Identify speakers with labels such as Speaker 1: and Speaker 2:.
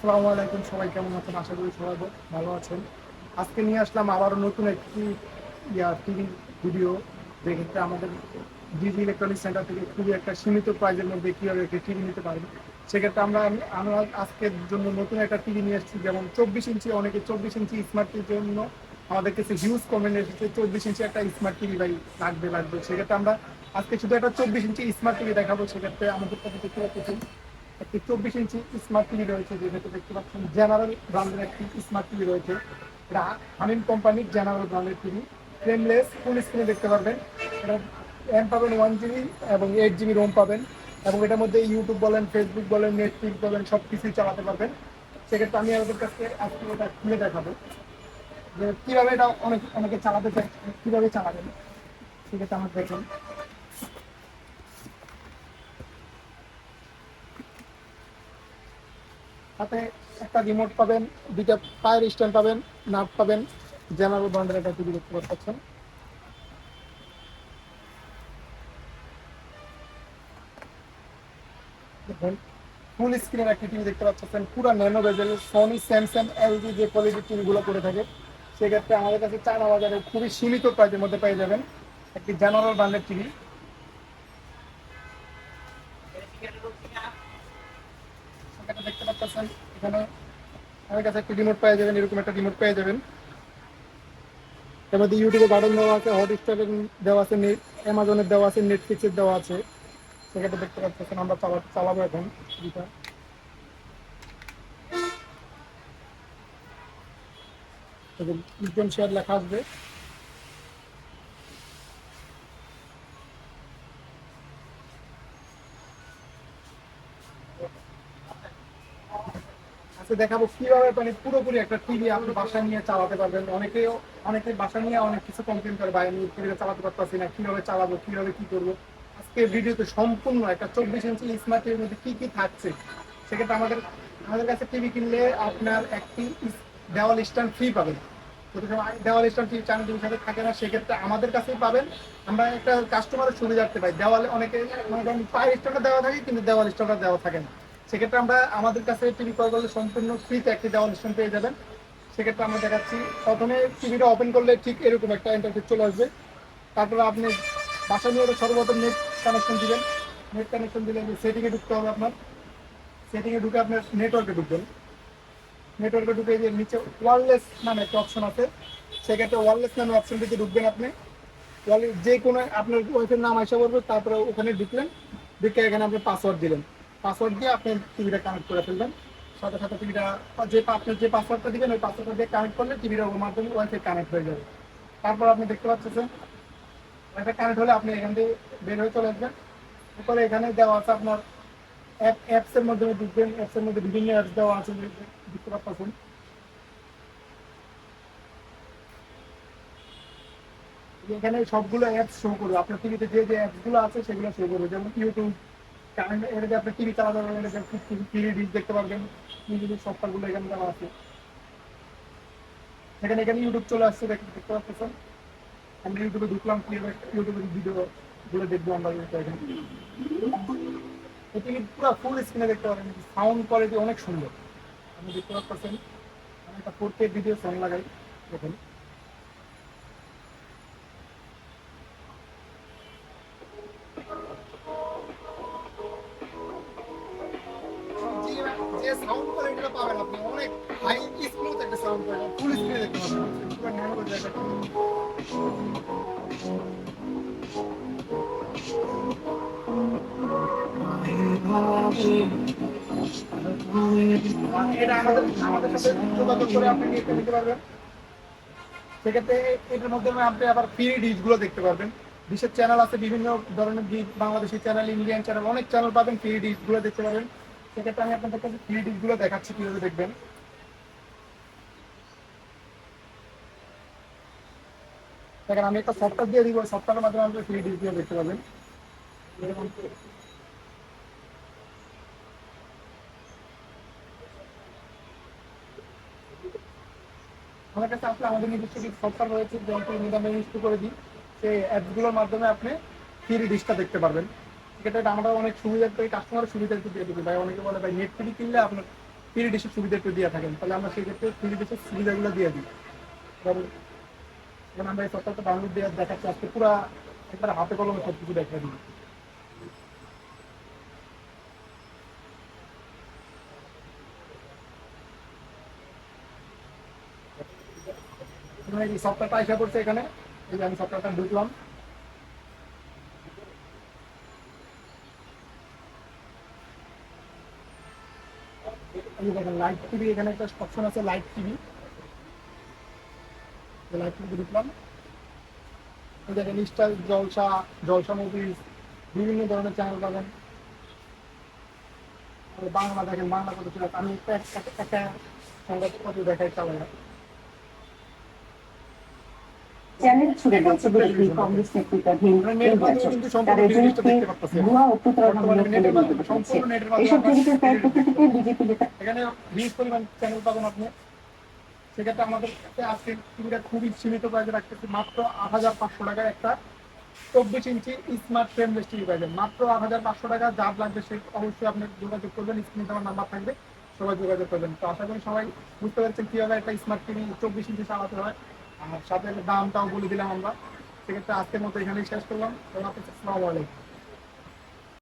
Speaker 1: আসসালামু আলাইকুম সবাই, কেমন আছেন? আশা করি সবাই ভালো আছেন। আজকে নিয়ে আসলাম আবারও নতুন একটি, ইয়া টিভি ভিডিও যেক্ষেত্রে আমাদের ডিজি ইলেকট্রনিক সেন্টার থেকে খুবই একটা সীমিত প্রাইজের মধ্যে কীভাবে একটি টিভি নিতে পারবে। সেক্ষেত্রে আমরা আমরা আজকের জন্য নতুন একটা টিভি নিয়ে এসেছি, যেমন চব্বিশ ইঞ্চি, অনেকে চব্বিশ ইঞ্চি স্মার্ট টিভির জন্য আমাদের কাছে হিউজ কমেন্ট এসেছে, চব্বিশ ইঞ্চি একটা স্মার্ট টিভি ভাই লাগবে লাগবে। সেক্ষেত্রে আমরা আজকে শুধু একটা চব্বিশ ইঞ্চি স্মার্ট টিভি দেখাবো, সেক্ষেত্রে আমাদের কাছে দেখতে পাচ্ছি একটি চব্বিশ ইঞ্চি স্মার্ট টিভি রয়েছে যেটাতে দেখতে পাচ্ছেন জেনারেল ব্র্যান্ডের একটি স্মার্ট টিভি রয়েছে। এটা হামিম কোম্পানির জেনারেল ব্র্যান্ডের টিভি ফ্রেমলেস ফুল স্ক্রিনে দেখতে পারবেন। এটা র্যাম পাবেন ওয়ান জিবি এবং এইট জিবি রোম পাবেন এবং এটার মধ্যে ইউটিউব বলেন ফেসবুক বলেন নেটফ্লিক্স বলেন সব কিছুই চালাতে পারবেন। সেক্ষেত্রে আমি আমাদের কাছে আজকে এটা খুলে দেখাবো যে কীভাবে এটা অনেক অনেকে চালাতে চায়, কীভাবে চালাবেন। সেক্ষেত্রে আমার দেখুন। সাথে একটা রিমোট পাবেন, দুইটা ফায়ার স্ট্যান্ড পাবেন নাট পাবেন জেনারেল ব্র্যান্ডের একটা টিভি দেখতে পাচ্ছেন। ফুল স্ক্রিন একটা টিভি দেখতে পাচ্ছেন, পুরো nano bezel Sony Samsung LG যে কোয়ালিটির টিভিগুলো করে থাকে, সেক্ষেত্রে আমাদের কাছে চায়না বাজারে খুবই সীমিত প্রাইজের মধ্যে পেয়ে যাবেন, একটি জেনারেল ব্র্যান্ডের টিভি সেটা দেখতে পাচ্ছেন। এখানে আমার কাছে একটা রিমোট পেয়ে যাবেন, এরকম একটা রিমোট পেয়ে যাবেন। এর মধ্যে ইউটিউবে বাটন দেওয়া আছে হটস্টারের দেওয়া আছে অ্যামাজনের দেওয়া আছে নেটফ্লিক্সের দেওয়া আছে। সেক্ষেত্রে দেখতে পাচ্ছেন, আমরা চালা, চালাবো এখন বিজ্ঞান শেয়ার লেখা আসবে। আজকে দেখাবো কীভাবে মানে পুরোপুরি একটা টিভি আপনি বাসা নিয়ে চালাতে পারবেন। অনেকে অনেকে বাসা নিয়ে অনেক কিছু কমপ্লেন করে ভাই আমি টিভিটা চালাতে পারতেছি না, কীভাবে চালাবো, কীভাবে কি করব। আজকে ভিডিওতে সম্পূর্ণ একটা চব্বিশ ইঞ্চি স্মার্ট টিভির মধ্যে কি কি থাকছে, সেক্ষেত্রে আমাদের আমাদের কাছে টিভি কিনলে আপনার একটি দেওয়াল স্ট্যান্ড ফ্রি পাবেন। দেওয়াল স্ট্যান্ড টিভি চ্যানেল টিভির সাথে থাকে না, সেক্ষেত্রে আমাদের কাছেই পাবেন। আমরা একটা কাস্টমারের সুবিধার্থে পাই। দেওয়ালে অনেকে মনে করেন পায়ের স্ট্যান্ডটা দেওয়া থাকে, কিন্তু দেওয়াল স্ট্যান্ডটা দেওয়া থাকে না। সেক্ষেত্রে আমরা আমাদের কাছে টিভি ক্রয় করলে সম্পূর্ণ ফ্রিতে একটি স্ট্যান্ড পেয়ে যাবেন। সেক্ষেত্রে আমরা দেখাচ্ছি, প্রথমে টিভিটা ওপেন করলে ঠিক এরকম একটা ইন্টারফেস চলে আসবে। তারপরে আপনি বাসা নিয়ে সর্বপ্রথম নেট কানেকশন দিবেন। নেট কানেকশন দিলে সেটিংয়ে ঢুকতে হবে আপনার। সেটিংয়ে ঢুকে আপনার নেটওয়ার্কে ঢুকবেন। নেটওয়ার্কে ঢুকে যে নিচে ওয়ারলেস নামে একটা অপশন আছে। সেক্ষেত্রে ওয়ারলেস নামে অপশনটিতে ঢুকবেন আপনি। যে কোনো আপনার ওয়াইফের নাম আসা পড়বে, তারপরে ওখানে ঢুকলেন। ঢুকে এখানে আপনি পাসওয়ার্ড দিলেন। পাসওয়ার্ড দিয়ে আপনি টিভিটা কানেক্ট করে ফেলবেন। সাথে সাথে টিভিটা যে আপনার যে পাসওয়ার্ডটা দিবেন, ওই পাসওয়ার্ডটা দিয়ে কানেক্ট করলে টিভিটা ওর মাধ্যমে ওয়াইফাই কানেক্ট হয়ে যাবে। তারপর আপনি দেখতে পাচ্ছেন ওয়াইফাই কানেক্ট হলে আপনি এখান থেকে বের হয়ে চলে আসবেন। এরপরে এখানে দেওয়া আছে আপনার অ্যাপ অ্যাপসের মাধ্যমে ঢুকবেন। অ্যাপসের মধ্যে বিভিন্ন অ্যাপস দেওয়া আছে দেখতে পাচ্ছেন। এখানে সবগুলো অ্যাপস শো করবে। আপনার টিভিতে যে যে অ্যাপসগুলো আছে, সেগুলো শো করবে। যেমন ইউটিউব টিভি দেখতে পারবেন এখানে আছে। এখানে এখানে ইউটিউব চলে আসছে, দেখতে আমরা ইউটিউবে ইউটিউবের দেখব আমরা এখানে। পুরো ফুল দেখতে পারেন সাউন্ড কোয়ালিটি অনেক সুন্দর। আপনি দেখতে পাচ্ছেন? আমি একটা ফোর ভিডিও সাউন্ড লাগাই। দেখুন। পারবেন। সেক্ষেত্রে এটার মাধ্যমে আপনি আবার ফ্রি ডিশগুলো দেখতে পারবেন। ডিশের চ্যানেল আছে বিভিন্ন ধরনের dish Bangladeshi channel Indian channel অনেক চ্যানেল পাবেন ফ্রি ডিশগুলো দেখতে পাবেন সেক্ষেত্রে আমি আপনাদের কাছে ফ্রি ডিশগুলো দেখাচ্ছি কীভাবে দেখবেন। দেখেন, আমি একটা সফটওয়্যার দিয়ে দিব সফটওয়্যারের মাধ্যমে আপনি ফ্রি ডিশগুলো দেখতে পাবেন আমার কাছে আসলে আমাদের নিজস্ব কিছু সফটওয়্যার রয়েছে, যেমন আমি ইনস্টল করে দিই সেই অ্যাপসগুলোর মাধ্যমে আপনি ফ্রি ডিশটা দেখতে পারবেন। সেক্ষেত্রে আমরা অনেক সুবিধা করি কাস্টমারের সুবিধা একটু দিয়ে দিবি। ভাই, অনেকে বলে, ভাই নেট টিভি কিনলে আপনার থ্রি ডিশের সুবিধা একটু দিয়ে থাকেন তাহলে আমরা সেক্ষেত্রে থ্রি ডিশের সুবিধাগুলো দিয়ে দিই। এখন আমরা এই সপ্তাহটা ডাউনলোড দিয়ে দেখাচ্ছি। আজকে পুরা একবার হাতে কলমে সব কিছু দেখা দিই। এখানে এই সফটওয়্যারটা আসা করছে এখানে। এই আমি সফটওয়্যারটা ঢুকলাম। লাইট টিভি এখানে একটা অপশন আছে লাইট টিভি লাইট টিভি ঢুকলাম। দেখেন স্টাইল জলসা জলসা মুভিজ বিভিন্ন ধরনের চ্যানেল পাবেন। বাংলা দেখেন, বাংলা কত ছিল? আমি একটা- একটা সংবাদপত্র দেখাই চালাই
Speaker 2: চ্যানেল ছুড়ে দিয়েছে বিজেপি কংগ্রেস নেতৃত্বাধীন ভুয়া ও প্রতারণামূলক উঠেছে এসব থেকে বিজেপি নেতা
Speaker 1: এখানে হিউজ পরিমাণ চ্যানেল পাবেন আপনি। সেক্ষেত্রে আমাদের কাছে আজকে টিভিটা খুবই সীমিত রাখতেছি। মাত্র আট হাজার পাঁচশো টাকায় একটা চব্বিশ ইঞ্চি স্মার্ট ফ্রেমলেস টিভি পাইবেন। মাত্র আট হাজার পাঁচশো টাকা। যা লাগবে সে অবশ্যই আপনি যোগাযোগ করবেন। স্ক্রিনে আমার নাম্বার থাকবে। সবাই যোগাযোগ করবেন। তো আশা করি সবাই বুঝতে পারছেন কীভাবে একটা স্মার্ট টিভি চব্বিশ ইঞ্চি চালাতে হয়। আর সাথে দামটাও বলে দিলাম আমরা। সেক্ষেত্রে আজকের মতো এখানেই শেষ করলাম। আসসালামু আলাইকুম।